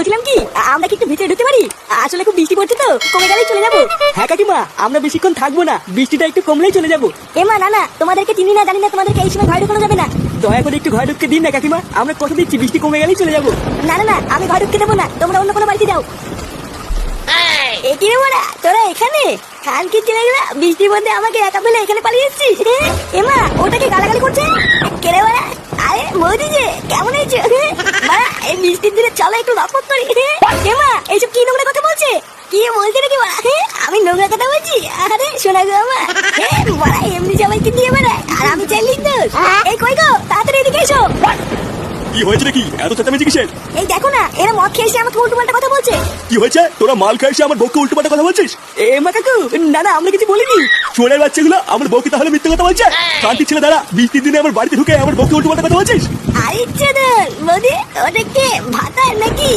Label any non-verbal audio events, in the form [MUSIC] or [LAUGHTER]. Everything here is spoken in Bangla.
বলছিলাম কি আমরা কি একটু ভিতরে ঢুকতে পারি? আসলে খুব বৃষ্টি পড়ছে তো কমে গেলেই চলে যাব। হ্যাঁ কাকিমা আমরা বেশিক্ষণ থাকব না বৃষ্টিটা একটু কমলেই চলে যাব। এমা না না তোমাদেরকে চিনি না জানি না তোমাদেরকে এই সময় ঘরে ঢুকানো যাবে না। দয়া করে একটু ঘরে ঢুকতে দিন না কাকিমা আমরা কথা দিচ্ছি বৃষ্টি কমে গেলেই চলে যাব। না না না আমি ঘরে ঢুকতে দেবো না তোমরা অন্য কোনো বাড়িতে যাও। এ বড়া তোরা এখানে? খানকি চলে গেলা বৃষ্টির মধ্যে আমাকে একা ফেলে এখানে পালিয়ে এসেছিস? এমা ওটাকে গালাগালি করছে? কেড়ে বড়া? আরে মোদি যে কেমন হয়েছে [LAUGHS] বৃষ্টির দিনে চলো একটু রপত করে। হেমা এইসব কি নোংরা কথা বলছে? কি বলছে নাকি আমি নোংরা কথা বলছি? আরে শোনা গো আমার এমনি সবাইকে দিয়ে বেড়ায়, আর আমি চাইলি তো এই কই গো? কি হয়েছে নাকি? এত চেঁচামেচি কিসের? এই দেখো না এরা মদ খেয়ে এসে আমাকে উল্টো পাল্টা কথা বলছে। কি হয়েছে? তোরা মাল খাইছে আমার বউকে উল্টো কথা বলছিস? এমা কাকু না না আমরা কিছু বলিনি। চোরের বাচ্চাগুলো আমার বউকে তাহলে মিথ্যে কথা বলছে? শান্তি ছেলে দাঁড়া বৃষ্টির দিনে আমার বাড়িতে ঢুকে আমার বউকে উল্টো কথা বলছিস? আরে চোদন মোদি ওটা কে ভাতা নাকি?